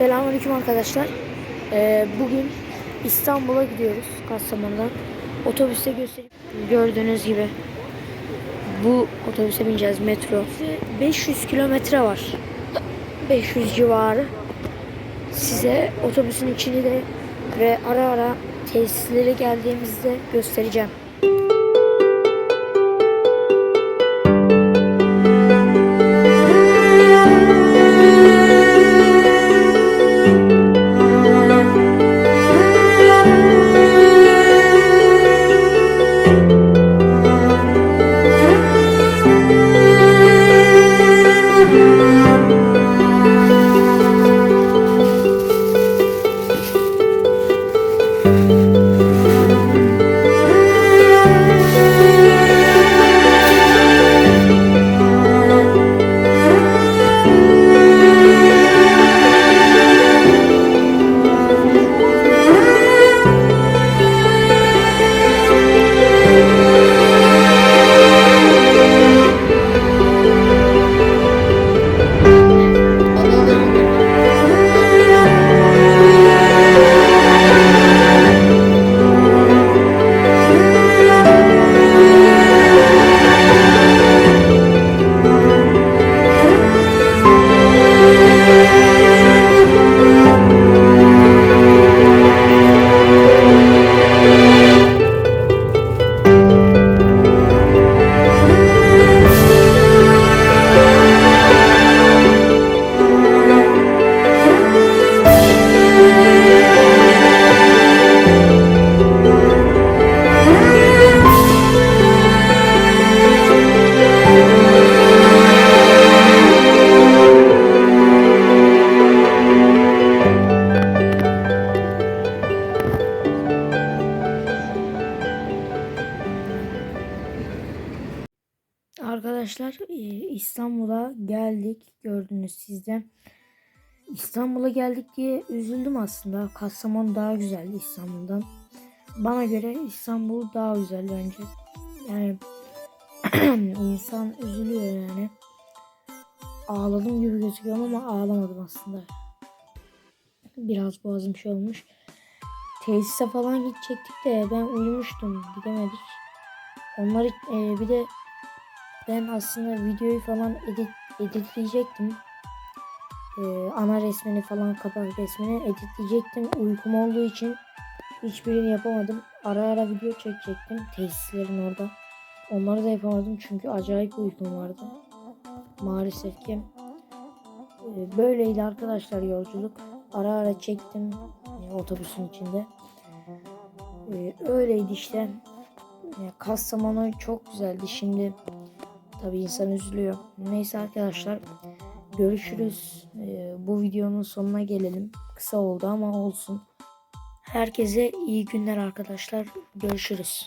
Selamünaleyküm arkadaşlar. Ee, bugün İstanbul'a gidiyoruz Kastamonu'dan. Otobüste göstereyim. Gördüğünüz gibi bu otobüse bineceğiz metro. 500 kilometre var. 500 civarı. Size otobüsün içini de ve ara ara tesislere geldiğimizde göstereceğim. Arkadaşlar e, İstanbul'a geldik gördünüz sizden. İstanbul'a geldik diye üzüldüm aslında. Kastamonu daha güzeldi İstanbul'dan. Bana göre İstanbul daha güzel bence. Yani insan üzülüyor yani. Ağladım gibi gözüküyor ama ağlamadım aslında. Biraz boğazım şey olmuş. Tesise falan gidecektik de ben uyumuştum. Gidemedik. Onları e, bir de ben aslında videoyu falan edit, editleyecektim. Ee, ana resmini falan kapak resmini editleyecektim. Uykum olduğu için hiçbirini yapamadım. Ara ara video çekecektim tesislerin orada. Onları da yapamadım çünkü acayip uykum vardı. Maalesef ki. Ee, böyleydi arkadaşlar yolculuk. Ara ara çektim e, otobüsün içinde. Ee, öyleydi işte. Ya, Kastamonu çok güzeldi. Şimdi Tabi insan üzülüyor. Neyse arkadaşlar görüşürüz. Ee, bu videonun sonuna gelelim. Kısa oldu ama olsun. Herkese iyi günler arkadaşlar. Görüşürüz.